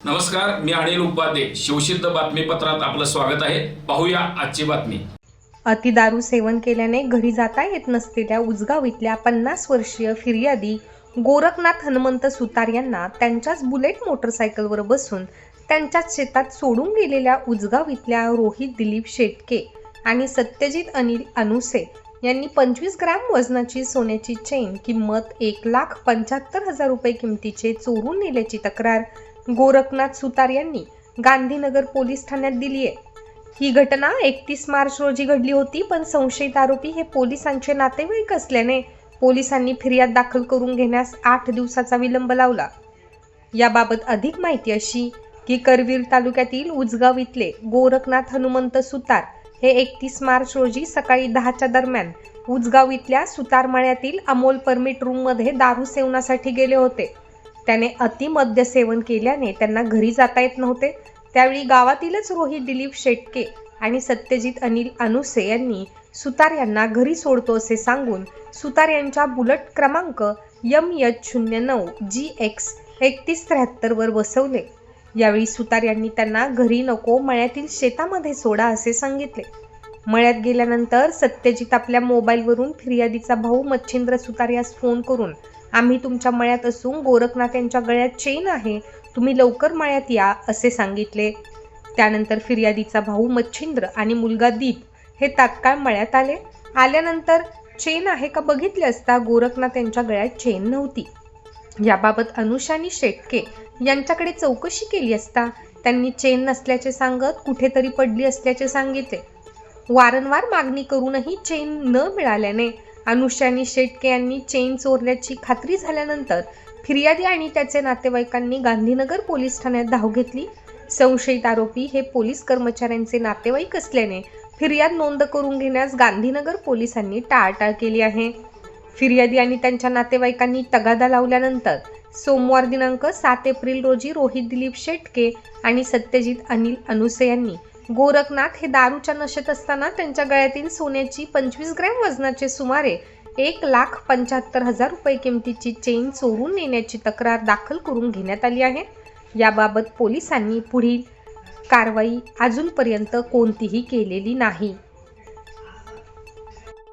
नमस्कार मी अनिल उपाध्ये. शिवसिद्ध बातमीपत्रात आपलं स्वागत आहे. पाहूया आजची बातमी. अतिदारू सेवन केल्याने घरी जाता येत नसलेल्या उजगाव इथल्या पन्नास वर्षीय फिर्यादी गोरखनाथ हनुमंत सुतार यांना त्यांच्याच बुलेट मोटरसायकलवर बसून त्यांच्याच शेतात सोडून गेलेल्या उजगाव इथल्या रोहित दिलीप शेटके आणि सत्यजित अनिल अनुसे यांनी पंचवीस ग्रॅम वजनाची सोन्याची चेन किंमत एक लाख पंच्याहत्तर हजार रुपये किमतीचे चोरून नेल्याची तक्रार गोरखनाथ सुतार यांनी गांधीनगर पोलीस ठाण्यात दिली आहे. ही घटना एकतीस मार्च रोजी घडली होती पण संशयित आरोपी हे पोलिसांचे नातेवाईक असल्याने पोलिसांनी फिर्याद दाखल करून घेण्यास आठ दिवसाचा विलंब लावला. याबाबत अधिक माहिती अशी की करवीर तालुक्यातील उजगाव इथले गोरखनाथ हनुमंत सुतार हे एकतीस मार्च रोजी सकाळी दहाच्या दरम्यान उजगाव इथल्या सुतारमळ्यातील अमोल परमिट रूममध्ये दारू सेवनासाठी गेले होते. त्याने अतिमद्य सेवन केल्याने त्यांना घरी जाता येत नव्हते. त्यावेळी गावातीलच रोहित दिलीप शेटके आणि सत्यजित अनिल अनुसे यांनी सुतार यांना घरी सोडतो असे सांगून सुतार यांच्या बुलट क्रमांक यम एच शून्य नऊ जी एक्स एकतीस त्र्याहत्तरवर बसवले. यावेळी सुतार यांनी त्यांना घरी नको मळ्यातील शेतामध्ये सोडा असे सांगितले. मळ्यात गेल्यानंतर सत्यजित आपल्या मोबाईलवरून फिर्यादीचा भाऊ मच्छिंद्र सुतार यास फोन करून आम्ही तुमच्या मळ्यात असून गोरखनाथ यांच्या गळ्यात चेन आहे तुम्ही लवकर मळ्यात या असे सांगितले. त्यानंतर फिर्यादीचा भाऊ मच्छिंद्र आणि मुलगा दीप हे तात्काळ मळ्यात आले. आल्यानंतर चेन आहे का बघितले असता गोरखनाथ यांच्या गळ्यात चेन नव्हती. याबाबत अनुषानी शेटके यांच्याकडे चौकशी केली असता त्यांनी चेन नसल्याचे सांगत कुठेतरी पडली असल्याचे सांगितले. वारंवार मागणी करूनही चेन न मिळाल्याने अनुषानी शेटके यांनी चेन चोरल्याची खात्री झाल्यानंतर फिर्यादी आणि त्याचे नातेवाईकांनी गांधीनगर पोलीस ठाण्यात धाव घेतली. संशयित आरोपी हे पोलीस कर्मचाऱ्यांचे नातेवाईक असल्याने फिर्याद नोंद करून घेण्यास गांधीनगर पोलिसांनी टाळाटाळ केली आहे. फिर्यादी आणि त्यांच्या नातेवाईकांनी तगादा लावल्यानंतर सोमवार दिनांक सात एप्रिल रोजी रोहित दिलीप शेटके आणि सत्यजित अनिल अनुसे यांनी गोरखनाथ हे दारूच्या नशेत असताना त्यांच्या गळ्यातील सोन्याची पंचवीस ग्रॅम वजनाचे सुमारे एक लाख पंच्याहत्तर हजार रुपये किमतीची चेन चोरून नेण्याची तक्रार दाखल करून घेण्यात आली आहे. याबाबत पोलिसांनी पुढील कारवाई अजूनपर्यंत कोणतीही केलेली नाही.